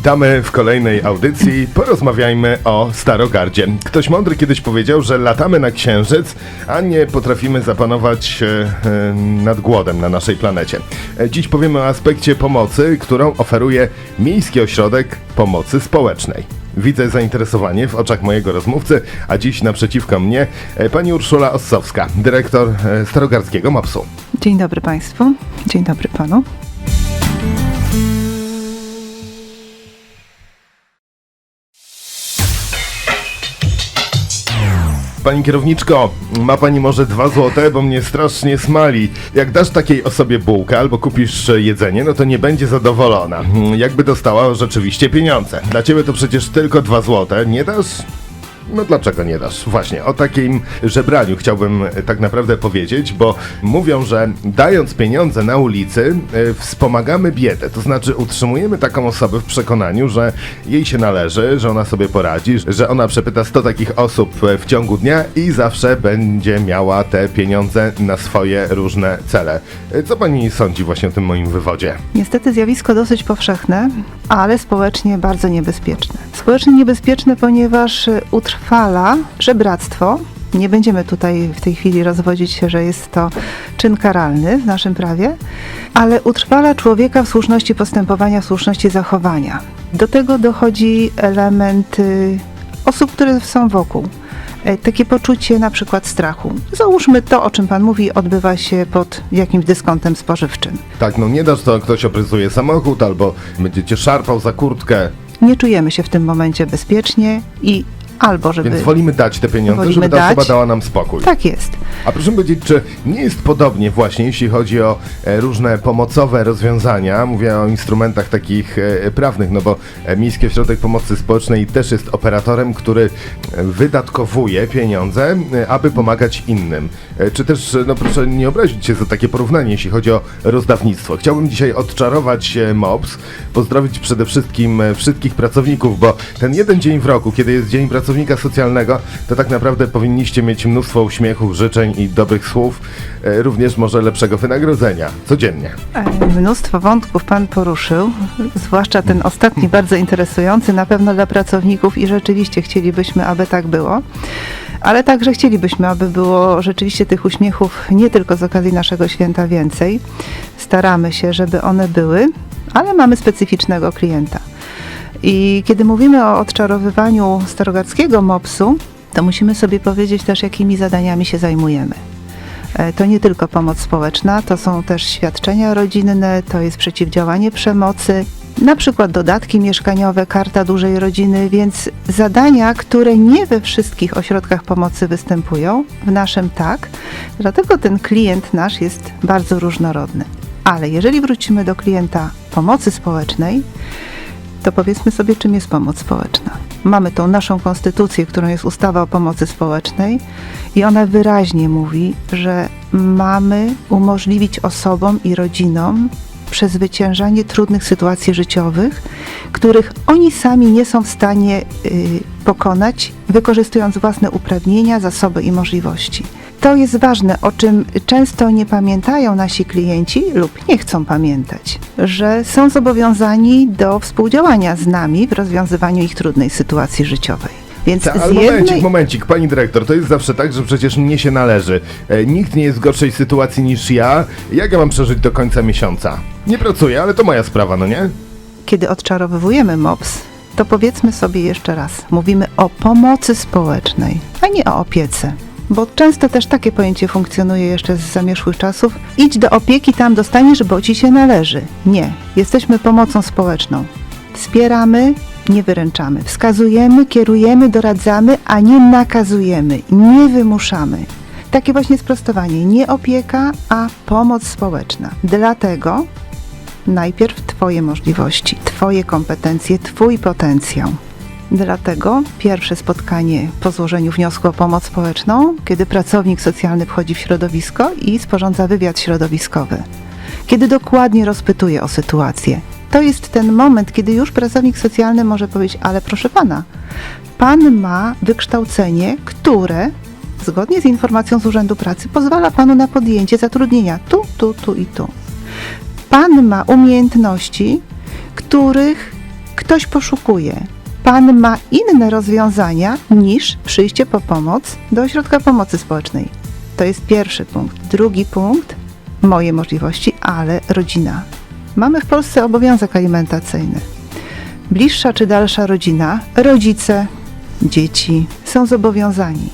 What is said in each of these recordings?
Witamy w kolejnej audycji. Porozmawiajmy o Starogardzie. Ktoś mądry kiedyś powiedział, że latamy na księżyc, a nie potrafimy zapanować e, e, nad głodem na naszej planecie. E, Dziś powiemy o aspekcie pomocy, którą oferuje Miejski Ośrodek Pomocy Społecznej. Widzę zainteresowanie w oczach mojego rozmówcy, a dziś naprzeciwko mnie pani Urszula Ossowska, dyrektor Starogardzkiego MOPS-u. Dzień dobry Państwu. Dzień dobry Panu. Pani kierowniczko, ma pani może dwa złote, bo mnie strasznie smali. Jak dasz takiej osobie bułkę albo kupisz e, jedzenie, no to nie będzie zadowolona. Mm, Jakby dostała rzeczywiście pieniądze. Dla ciebie to przecież tylko dwa złote, nie dasz? No dlaczego nie dasz? Właśnie, o takim żebraniu chciałbym e, tak naprawdę powiedzieć, bo mówią, że dając pieniądze na ulicy, e, wspomagamy biedę. To znaczy utrzymujemy taką osobę w przekonaniu, że jej się należy, że ona sobie poradzi, że ona przepyta 100 takich osób e, w ciągu dnia i zawsze będzie miała te pieniądze na swoje różne cele. Co pani sądzi właśnie o tym moim wywodzie? Niestety zjawisko dosyć powszechne, ale społecznie bardzo niebezpieczne. Społecznie niebezpieczne, ponieważ y, utrwala żebractwo. Nie będziemy tutaj w tej chwili rozwodzić się, że jest to czyn karalny w naszym prawie, ale utrwala człowieka w słuszności postępowania, w słuszności zachowania. Do tego dochodzi element osób, które są wokół. E, Takie poczucie na przykład strachu. Załóżmy to, o czym Pan mówi, odbywa się pod jakimś dyskontem spożywczym. Tak, no nie dasz to, ktoś oprysuje samochód albo będzie cię szarpał za kurtkę. nie czujemy się w tym momencie bezpiecznie i albo żeby. Więc wolimy dać te pieniądze, żeby ta dać. osoba dała nam spokój. Tak jest. A proszę powiedzieć, czy nie jest podobnie właśnie, jeśli chodzi o e, różne pomocowe rozwiązania, mówię o instrumentach takich e, prawnych, no bo e, Miejski Ośrodek Pomocy Społecznej też jest operatorem, który e, wydatkowuje pieniądze, e, aby pomagać innym. E, Czy też, e, no proszę nie obrazić się za takie porównanie, jeśli chodzi o rozdawnictwo. Chciałbym dzisiaj odczarować e, MOPS, pozdrowić przede wszystkim e, wszystkich pracowników, bo ten jeden dzień w roku, kiedy jest Dzień Pracownika Socjalnego, to tak naprawdę powinniście mieć mnóstwo uśmiechów, życzeń i dobrych słów, e, również może lepszego wynagrodzenia, codziennie. E, Mnóstwo wątków Pan poruszył, zwłaszcza ten ostatni bardzo interesujący, na pewno dla pracowników i rzeczywiście chcielibyśmy, aby tak było. Ale także chcielibyśmy, aby było rzeczywiście tych uśmiechów nie tylko z okazji naszego święta więcej. Staramy się, żeby one były, ale mamy specyficznego klienta. I kiedy mówimy o odczarowywaniu starogardzkiego MOPS-u, to musimy sobie powiedzieć też, jakimi zadaniami się zajmujemy. E, To nie tylko pomoc społeczna, to są też świadczenia rodzinne, to jest przeciwdziałanie przemocy, na przykład dodatki mieszkaniowe, karta dużej rodziny, więc zadania, które nie we wszystkich ośrodkach pomocy występują, w naszym tak, dlatego ten klient nasz jest bardzo różnorodny. Ale jeżeli wrócimy do klienta pomocy społecznej, to powiedzmy sobie, czym jest pomoc społeczna. Mamy tą naszą konstytucję, którą jest ustawa o pomocy społecznej, i ona wyraźnie mówi, że mamy umożliwić osobom i rodzinom przezwyciężanie trudnych sytuacji życiowych, których oni sami nie są w stanie y, pokonać, wykorzystując własne uprawnienia, zasoby i możliwości. To jest ważne, o czym często nie pamiętają nasi klienci lub nie chcą pamiętać, że są zobowiązani do współdziałania z nami w rozwiązywaniu ich trudnej sytuacji życiowej. Więc Ta, ale momencik, jednej... momencik, pani dyrektor, to jest zawsze tak, że przecież mnie się należy. E, nikt nie jest w gorszej sytuacji niż ja. Jak ja mam przeżyć do końca miesiąca? Nie pracuję, ale to moja sprawa, no nie? kiedy odczarowywujemy MOPS, to powiedzmy sobie jeszcze raz, mówimy o pomocy społecznej, a nie o opiece. Bo często też takie pojęcie funkcjonuje jeszcze z zamierzchłych czasów. Idź do opieki, tam dostaniesz, bo ci się należy. Nie, jesteśmy pomocą społeczną. Wspieramy, nie wyręczamy. Wskazujemy, kierujemy, doradzamy, a nie nakazujemy, nie wymuszamy. Takie właśnie sprostowanie. Nie opieka, a pomoc społeczna. Dlatego najpierw Twoje możliwości, Twoje kompetencje, Twój potencjał. Dlatego pierwsze spotkanie po złożeniu wniosku o pomoc społeczną, kiedy pracownik socjalny wchodzi w środowisko i sporządza wywiad środowiskowy. Kiedy dokładnie rozpytuje o sytuację. To jest ten moment, kiedy już pracownik socjalny może powiedzieć, ale proszę pana, pan ma wykształcenie, które zgodnie z informacją z Urzędu Pracy pozwala panu na podjęcie zatrudnienia tu, tu, tu i tu. Pan ma umiejętności, których ktoś poszukuje, pan ma inne rozwiązania niż przyjście po pomoc do ośrodka pomocy społecznej. To jest pierwszy punkt. Drugi punkt, moje możliwości, ale rodzina. Mamy w Polsce obowiązek alimentacyjny. Bliższa czy dalsza rodzina, rodzice, dzieci są zobowiązani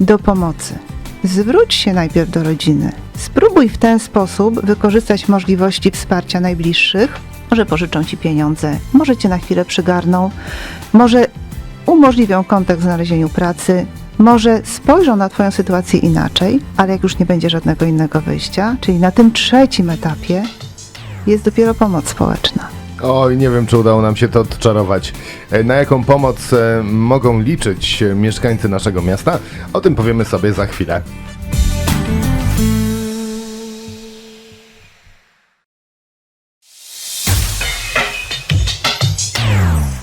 do pomocy. Zwróć się najpierw do rodziny. Spróbuj w ten sposób wykorzystać możliwości wsparcia najbliższych. Może pożyczą ci pieniądze, może cię na chwilę przygarną, może umożliwią kontakt w znalezieniu pracy, może spojrzą na Twoją sytuację inaczej, ale jak już nie będzie żadnego innego wyjścia, czyli na tym trzecim etapie jest dopiero pomoc społeczna. Oj, nie wiem, czy udało nam się to odczarować. E, Na jaką pomoc e, mogą liczyć e, mieszkańcy naszego miasta? O tym powiemy sobie za chwilę.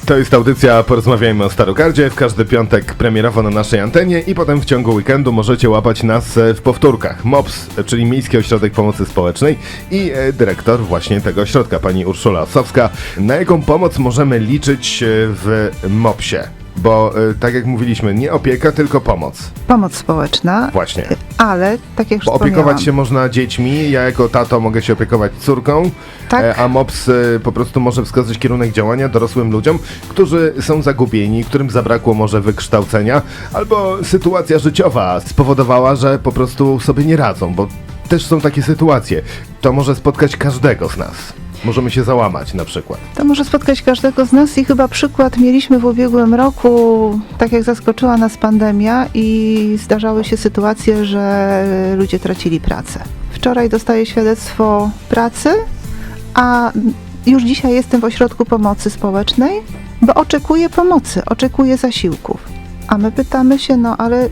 To jest audycja Porozmawiajmy o Starogardzie. W każdy piątek premierowo na naszej antenie i potem w ciągu weekendu możecie łapać nas e, w powtórkach. MOPS, czyli Miejski Ośrodek Pomocy Społecznej i e, dyrektor właśnie tego ośrodka, pani Urszula Osowska. Na jaką pomoc możemy liczyć e, w MOPSie? Bo e, tak jak mówiliśmy, nie opieka, tylko pomoc. Pomoc społeczna, Właśnie. ale tak jak Bo opiekować się można dziećmi, ja jako tato mogę się opiekować córką, Tak. e, a MOPS e, po prostu może wskazać kierunek działania dorosłym ludziom, którzy są zagubieni, którym zabrakło może wykształcenia, albo sytuacja życiowa spowodowała, że po prostu sobie nie radzą, bo też są takie sytuacje. To może spotkać każdego z nas. Możemy się załamać na przykład. To może spotkać każdego z nas i chyba przykład mieliśmy w ubiegłym roku, tak jak zaskoczyła nas pandemia i zdarzały się sytuacje, że ludzie tracili pracę. Wczoraj dostaję świadectwo pracy, a już dzisiaj jestem w ośrodku pomocy społecznej, bo oczekuję pomocy, oczekuję zasiłków. A my pytamy się, no ale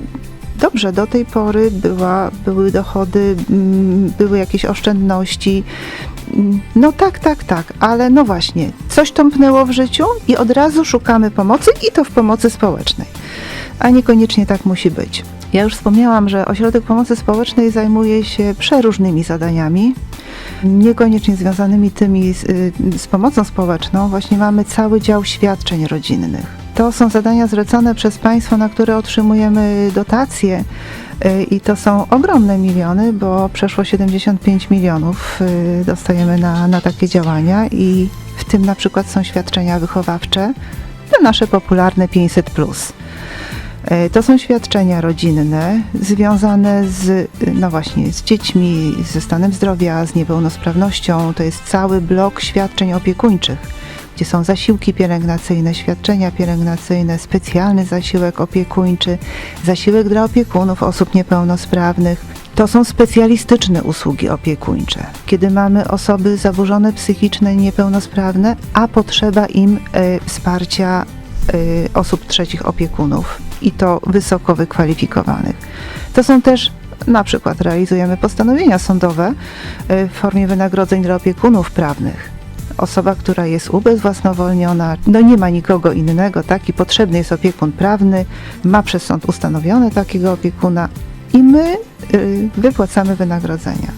dobrze, do tej pory była, były dochody, mm, były jakieś oszczędności. Mm, No tak, tak, tak, ale no właśnie, coś tąpnęło w życiu i od razu szukamy pomocy i to w pomocy społecznej. A niekoniecznie tak musi być. Ja już wspomniałam, że Ośrodek Pomocy Społecznej zajmuje się przeróżnymi zadaniami, niekoniecznie związanymi tymi z, y, z pomocą społeczną. Właśnie mamy cały dział świadczeń rodzinnych. To są zadania zlecone przez państwo, na które otrzymujemy dotacje y, i to są ogromne miliony, bo przeszło 75 milionów y, dostajemy na, na takie działania i w tym na przykład są świadczenia wychowawcze, te nasze popularne 500+. E, To są świadczenia rodzinne związane z, no właśnie, z dziećmi, ze stanem zdrowia, z niepełnosprawnością. To jest cały blok świadczeń opiekuńczych, gdzie są zasiłki pielęgnacyjne, świadczenia pielęgnacyjne, specjalny zasiłek opiekuńczy, zasiłek dla opiekunów osób niepełnosprawnych. To są specjalistyczne usługi opiekuńcze, kiedy mamy osoby zaburzone psychiczne, niepełnosprawne, a potrzeba im e, wsparcia y, osób trzecich opiekunów i to wysoko wykwalifikowanych. To są też na przykład realizujemy postanowienia sądowe y, w formie wynagrodzeń dla opiekunów prawnych. Osoba, która jest ubezwłasnowolniona, no nie ma nikogo innego, taki potrzebny jest opiekun prawny, ma przez sąd ustanowione takiego opiekuna i my y, wypłacamy wynagrodzenia.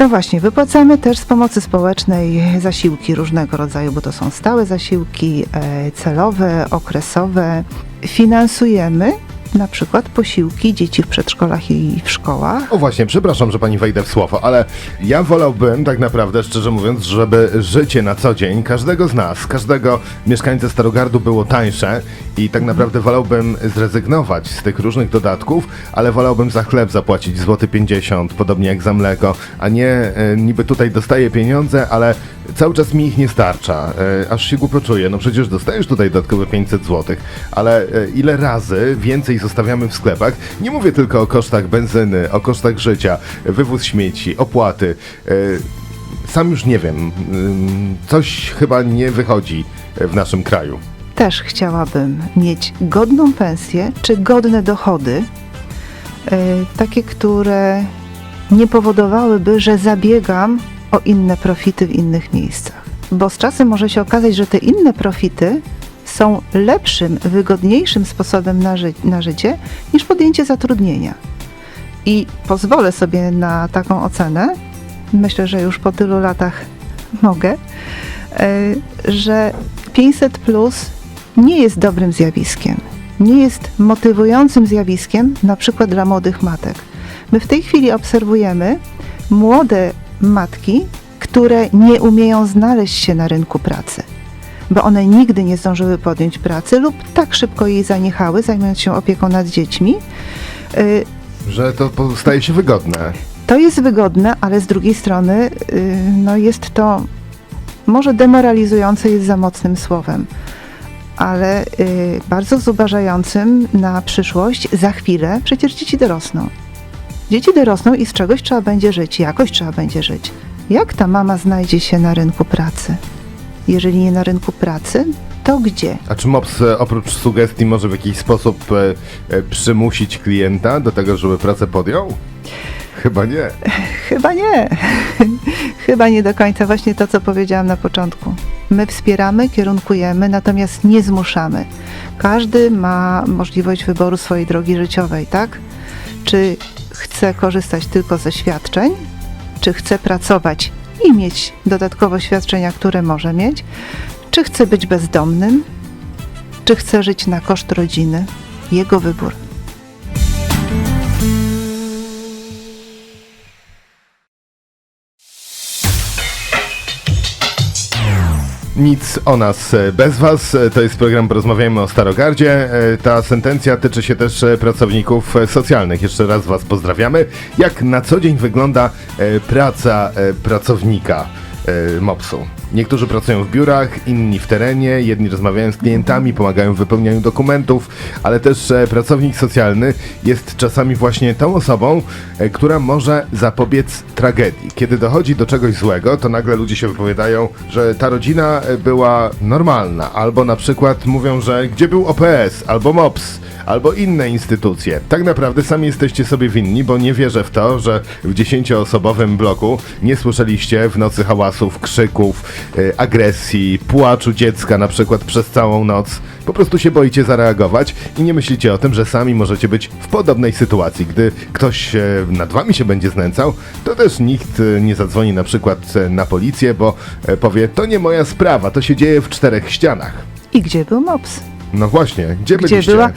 No właśnie, wypłacamy też z pomocy społecznej zasiłki różnego rodzaju, bo to są stałe zasiłki, e, celowe, okresowe. Finansujemy na przykład posiłki dzieci w przedszkolach i w szkołach. O właśnie, przepraszam, że pani wejdę w słowo, ale ja wolałbym tak naprawdę, szczerze mówiąc, żeby życie na co dzień każdego z nas, każdego mieszkańca Starogardu było tańsze i tak naprawdę wolałbym zrezygnować z tych różnych dodatków, ale wolałbym za chleb zapłacić złoty 50, podobnie jak za mleko, a nie e, niby tutaj dostaję pieniądze, ale cały czas mi ich nie starcza, e, aż się głupio czuję. No przecież dostajesz tutaj dodatkowe 500 zł, ale e, ile razy więcej zostawiamy w sklepach? Nie mówię tylko o kosztach benzyny, o kosztach życia, wywóz śmieci, opłaty. E, sam już nie wiem, ym, coś chyba nie wychodzi w naszym kraju. Też chciałabym mieć godną pensję czy godne dochody, takie, które nie powodowałyby, że zabiegam o inne profity w innych miejscach. Bo z czasem może się okazać, że te inne profity są lepszym, wygodniejszym sposobem na, ży- na życie niż podjęcie zatrudnienia. I pozwolę sobie na taką ocenę, myślę, że już po tylu latach mogę, e, że 500 plus nie jest dobrym zjawiskiem. Nie jest motywującym zjawiskiem, na przykład dla młodych matek. My w tej chwili obserwujemy młode matki, które nie umieją znaleźć się na rynku pracy, bo one nigdy nie zdążyły podjąć pracy lub tak szybko jej zaniechały, zajmując się opieką nad dziećmi. Y, Że to staje się wygodne. to jest wygodne, ale z drugiej strony y, no jest to może demoralizujące jest za mocnym słowem, ale y, bardzo zubażającym na przyszłość za chwilę przecież dzieci dorosną. Dzieci dorosną i z czegoś trzeba będzie żyć, jakoś trzeba będzie żyć. Jak ta mama znajdzie się na rynku pracy? Jeżeli nie na rynku pracy, to gdzie? A czy MOPS e, oprócz sugestii może w jakiś sposób e, e, przymusić klienta do tego, żeby pracę podjął? Chyba nie. Chyba nie. Chyba nie do końca. Właśnie to, co powiedziałam na początku. My wspieramy, kierunkujemy, natomiast nie zmuszamy. Każdy ma możliwość wyboru swojej drogi życiowej, tak? Czy chce korzystać tylko ze świadczeń, czy chce pracować i mieć dodatkowo świadczenia, które może mieć, czy chce być bezdomnym, czy chce żyć na koszt rodziny. Jego wybór. Nic o nas e, bez was. E, To jest program Porozmawiajmy o Starogardzie. E, Ta sentencja tyczy się też pracowników socjalnych. Jeszcze raz was pozdrawiamy. Jak na co dzień wygląda praca pracownika MOPS-u? Niektórzy pracują w biurach, inni w terenie, jedni rozmawiają z klientami, pomagają w wypełnianiu dokumentów, ale też e, pracownik socjalny jest czasami właśnie tą osobą, e, która może zapobiec tragedii. Kiedy dochodzi do czegoś złego, to nagle ludzie się wypowiadają, że ta rodzina e, była normalna, albo na przykład mówią, że gdzie był OPS, albo MOPS, albo inne instytucje. Tak naprawdę sami jesteście sobie winni, bo nie wierzę w to, że w dziesięcioosobowym bloku nie słyszeliście w nocy hałasów, krzyków, e, agresji, płaczu dziecka na przykład przez całą noc. Po prostu się boicie zareagować i nie myślicie o tym, że sami możecie być w podobnej sytuacji. Gdy ktoś nad wami się będzie znęcał, to też nikt e, nie zadzwoni na przykład e, na policję, bo powie, to nie moja sprawa, to się dzieje w czterech ścianach. I gdzie był MOPS? No właśnie, gdzie, Gdzie byliście? była?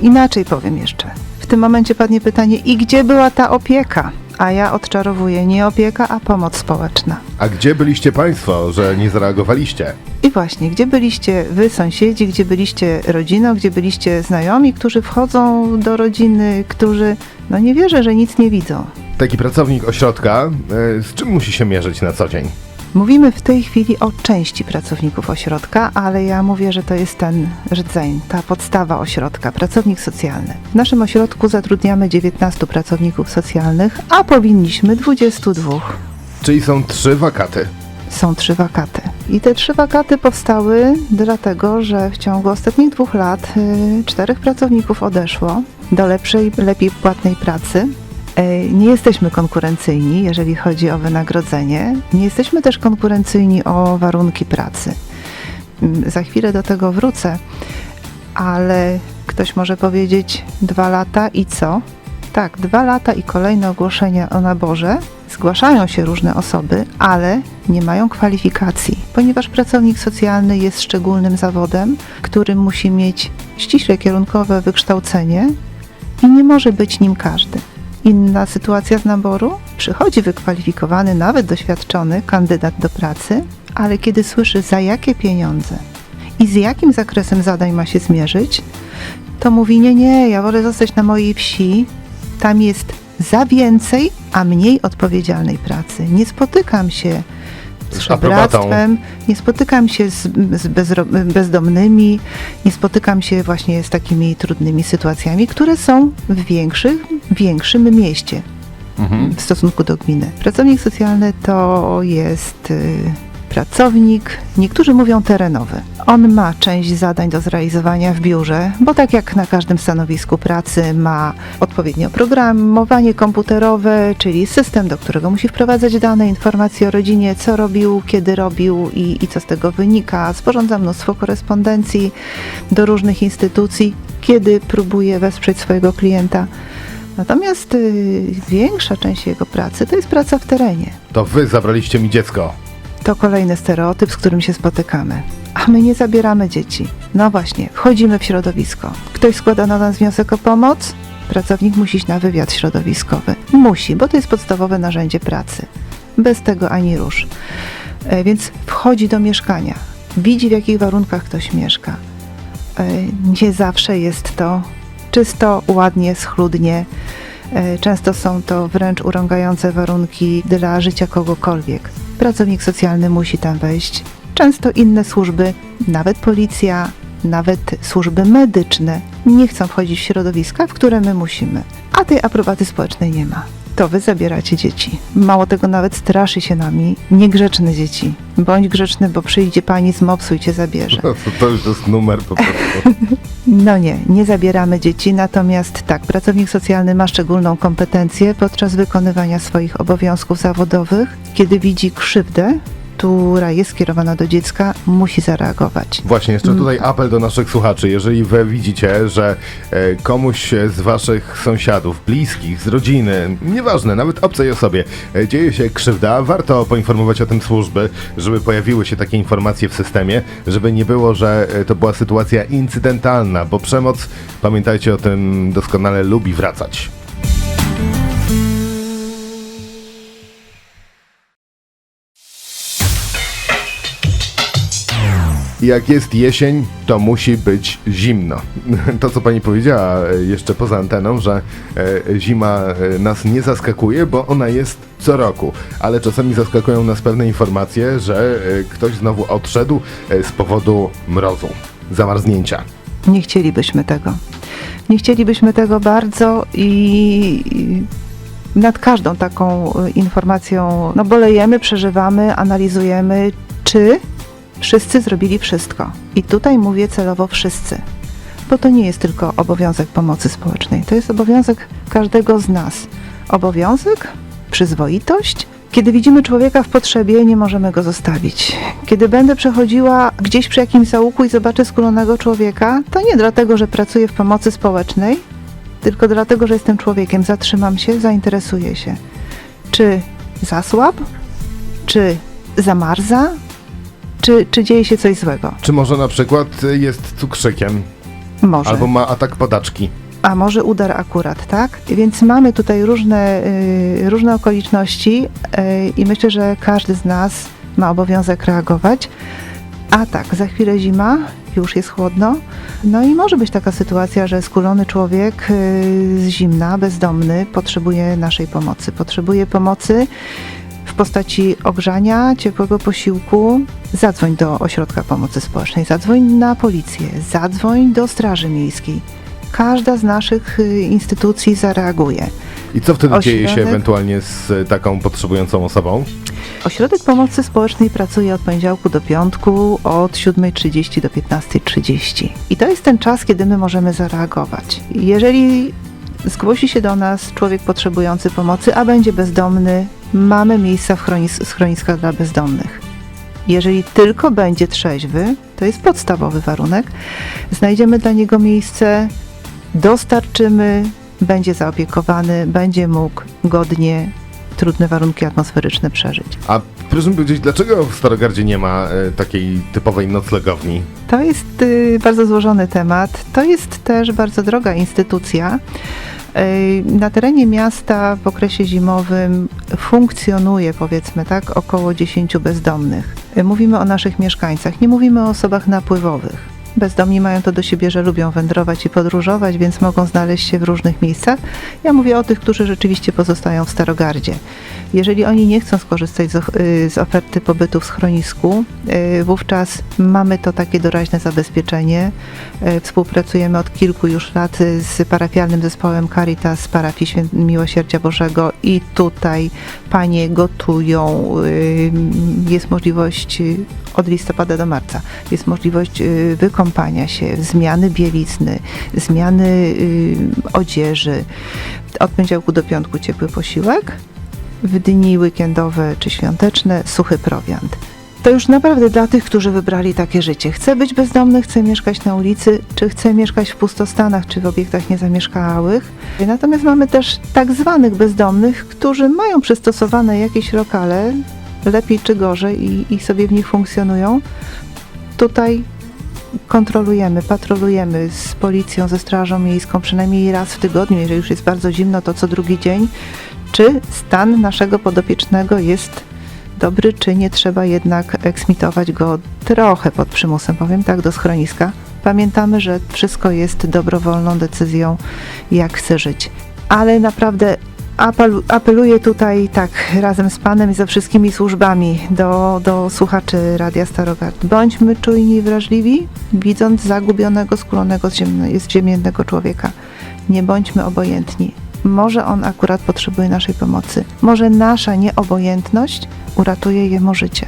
Inaczej powiem jeszcze. W tym momencie padnie pytanie, i gdzie była ta opieka? A ja odczarowuję nie opieka, a pomoc społeczna. A gdzie byliście państwo, że nie zareagowaliście? I właśnie, gdzie byliście wy, sąsiedzi, gdzie byliście rodziną, gdzie byliście znajomi, którzy wchodzą do rodziny, którzy, no nie wierzę, że nic nie widzą. Taki pracownik ośrodka, e, z czym musi się mierzyć na co dzień? Mówimy w tej chwili o części pracowników ośrodka, ale ja mówię, że to jest ten rdzeń, ta podstawa ośrodka, pracownik socjalny. W naszym ośrodku zatrudniamy 19 pracowników socjalnych, a powinniśmy 22. Czyli są trzy wakaty. Są trzy wakaty. I te trzy wakaty powstały dlatego, że w ciągu ostatnich dwóch lat y, czterech pracowników odeszło do lepszej, lepiej płatnej pracy. Y, Nie jesteśmy konkurencyjni, jeżeli chodzi o wynagrodzenie. Nie jesteśmy też konkurencyjni o warunki pracy. Mm, Za chwilę do tego wrócę, ale ktoś może powiedzieć dwa lata i co? Tak, dwa lata i kolejne ogłoszenia o naborze. Zgłaszają się różne osoby, ale nie mają kwalifikacji, ponieważ pracownik socjalny jest szczególnym zawodem, który musi mieć ściśle kierunkowe wykształcenie i nie może być nim każdy. Inna sytuacja z naboru? Przychodzi wykwalifikowany, nawet doświadczony kandydat do pracy, ale kiedy słyszy za jakie pieniądze i z jakim zakresem zadań ma się zmierzyć, to mówi: Nie, nie, ja wolę zostać na mojej wsi. Tam jest za więcej, a mniej odpowiedzialnej pracy. Nie spotykam się. Żebractwem, nie spotykam się z, z bezdomnymi, nie spotykam się właśnie z takimi trudnymi sytuacjami, które są w większych, większym mieście w stosunku do gminy. Pracownik socjalny to jest y, pracownik, niektórzy mówią terenowy. On ma część zadań do zrealizowania w biurze, bo tak jak na każdym stanowisku pracy ma odpowiednie oprogramowanie komputerowe, czyli system, do którego musi wprowadzać dane, informacje o rodzinie, co robił, kiedy robił i, i co z tego wynika. Sporządza mnóstwo korespondencji do różnych instytucji, kiedy próbuje wesprzeć swojego klienta. Natomiast y, większa część jego pracy to jest praca w terenie. To wy zabraliście mi dziecko. To kolejny stereotyp, z którym się spotykamy. a my nie zabieramy dzieci. No właśnie, wchodzimy w środowisko. Ktoś składa na nas wniosek o pomoc, pracownik musi iść na wywiad środowiskowy. Musi, bo to jest podstawowe narzędzie pracy. Bez tego ani rusz. E, Więc wchodzi do mieszkania, widzi w jakich warunkach ktoś mieszka. E, Nie zawsze jest to czysto, ładnie, schludnie. E, Często są to wręcz urągające warunki dla życia kogokolwiek. Pracownik socjalny musi tam wejść. Często inne służby, nawet policja, nawet służby medyczne nie chcą wchodzić w środowiska, w które my musimy. A tej aprobaty społecznej nie ma. To wy zabieracie dzieci. Mało tego, nawet straszy się nami niegrzeczne dzieci. Bądź grzeczny, bo przyjdzie pani z mopsu i cię zabierze. No, to, to już jest numer po prostu. No nie, nie zabieramy dzieci, natomiast tak, pracownik socjalny ma szczególną kompetencję podczas wykonywania swoich obowiązków zawodowych. Kiedy widzi krzywdę, która jest skierowana do dziecka, musi zareagować. Właśnie, jeszcze tutaj apel do naszych słuchaczy. Jeżeli wy widzicie, że e, komuś z waszych sąsiadów, bliskich, z rodziny, nieważne, nawet obcej osobie, e, dzieje się krzywda, warto poinformować o tym służby, żeby pojawiły się takie informacje w systemie, żeby nie było, że e, to była sytuacja incydentalna, bo przemoc, pamiętajcie o tym doskonale, lubi wracać. Jak jest jesień, to musi być zimno. To, co pani powiedziała e, jeszcze poza anteną, że e, zima e, nas nie zaskakuje, bo ona jest co roku, ale czasami zaskakują nas pewne informacje, że ktoś znowu odszedł z powodu mrozu, zamarznięcia. Nie chcielibyśmy tego. Nie chcielibyśmy tego bardzo i nad każdą taką informacją no bolejemy, przeżywamy, analizujemy, czy wszyscy zrobili wszystko. I tutaj mówię celowo wszyscy, bo to nie jest tylko obowiązek pomocy społecznej, to jest obowiązek każdego z nas. Obowiązek, przyzwoitość. Kiedy widzimy człowieka w potrzebie, nie możemy go zostawić. Kiedy będę przechodziła gdzieś przy jakimś załuku i zobaczę skulonego człowieka, to nie dlatego, że pracuję w pomocy społecznej, tylko dlatego, że jestem człowiekiem. Zatrzymam się, zainteresuję się. Czy zasłab? Czy zamarza? Czy, czy dzieje się coś złego? Czy może na przykład jest cukrzykiem, Może. albo ma atak podaczki? A może udar akurat, tak? Więc mamy tutaj różne, y, różne okoliczności y, i myślę, że każdy z nas ma obowiązek reagować. A tak, za chwilę zima, już jest chłodno. No i może być taka sytuacja, że skulony człowiek y, z zimna, bezdomny, potrzebuje naszej pomocy. Potrzebuje pomocy postaci ogrzania, ciepłego posiłku. Zadzwoń do ośrodka pomocy społecznej, zadzwoń na policję, zadzwoń do Straży Miejskiej każda z naszych y, instytucji zareaguje. I co wtedy dzieje się Ośrodek? ewentualnie z e, taką potrzebującą osobą? Ośrodek Pomocy Społecznej pracuje od poniedziałku do piątku od 7.30 do 15.30. I to jest ten czas, kiedy my możemy zareagować. Jeżeli zgłosi się do nas człowiek potrzebujący pomocy, a będzie bezdomny, mamy miejsca w chronis- schroniskach dla bezdomnych. Jeżeli tylko będzie trzeźwy, to jest podstawowy warunek, znajdziemy dla niego miejsce, dostarczymy, będzie zaopiekowany, będzie mógł godnie trudne warunki atmosferyczne przeżyć. A proszę mi powiedzieć, dlaczego w Starogardzie nie ma e, takiej typowej noclegowni? To jest y, bardzo złożony temat. To jest też bardzo droga instytucja. Y, Na terenie miasta w okresie zimowym funkcjonuje, powiedzmy tak, około 10 bezdomnych. Mówimy o naszych mieszkańcach, nie mówimy o osobach napływowych. Bezdomni mają to do siebie, że lubią wędrować i podróżować, więc mogą znaleźć się w różnych miejscach. Ja mówię o tych, którzy rzeczywiście pozostają w Starogardzie. Jeżeli oni nie chcą skorzystać z, y, oferty pobytu w schronisku, y, wówczas mamy to takie doraźne zabezpieczenie. Y, Współpracujemy od kilku już lat z parafialnym zespołem Caritas parafii Świę- Miłosierdzia Bożego i tutaj panie gotują. Jest możliwość od listopada do marca. Jest możliwość y, wykąpania się, zmiany bielizny, zmiany y, odzieży. Od poniedziałku do piątku ciepły posiłek, w dni weekendowe czy świąteczne suchy prowiant. To już naprawdę dla tych, którzy wybrali takie życie. Chce być bezdomny, chce mieszkać na ulicy, czy chce mieszkać w pustostanach, czy w obiektach niezamieszkałych. Natomiast mamy też tak zwanych bezdomnych, którzy mają przystosowane jakieś lokale, lepiej czy gorzej, i, i sobie w nich funkcjonują. tutaj kontrolujemy, patrolujemy z policją, ze strażą miejską przynajmniej raz w tygodniu, jeżeli już jest bardzo zimno, to co drugi dzień, czy stan naszego podopiecznego jest dobry, czy nie trzeba jednak eksmitować go trochę pod przymusem, powiem tak, do schroniska. Pamiętamy, że wszystko jest dobrowolną decyzją, jak chce żyć. Ale naprawdę apeluję tutaj tak razem z Panem i ze wszystkimi służbami do, do słuchaczy Radia Starogard. Bądźmy czujni i wrażliwi, widząc zagubionego, skulonego z, ziemne, ziemiennego człowieka. Nie bądźmy obojętni. Może on akurat potrzebuje naszej pomocy. Może nasza nieobojętność uratuje jemu życie.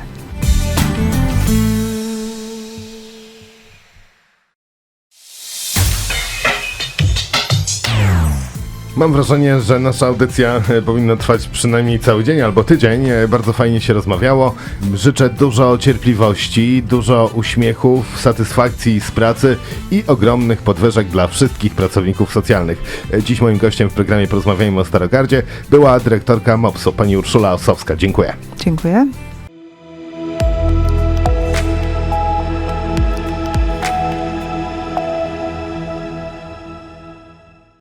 Mam wrażenie, że nasza audycja e, powinna trwać przynajmniej cały dzień albo tydzień. E, Bardzo fajnie się rozmawiało. Życzę dużo cierpliwości, dużo uśmiechów, satysfakcji z pracy i ogromnych podwyżek dla wszystkich pracowników socjalnych. E, Dziś moim gościem w programie Porozmawiajmy o Starogardzie była dyrektorka MOPS-u, pani Urszula Osowska. Dziękuję. Dziękuję.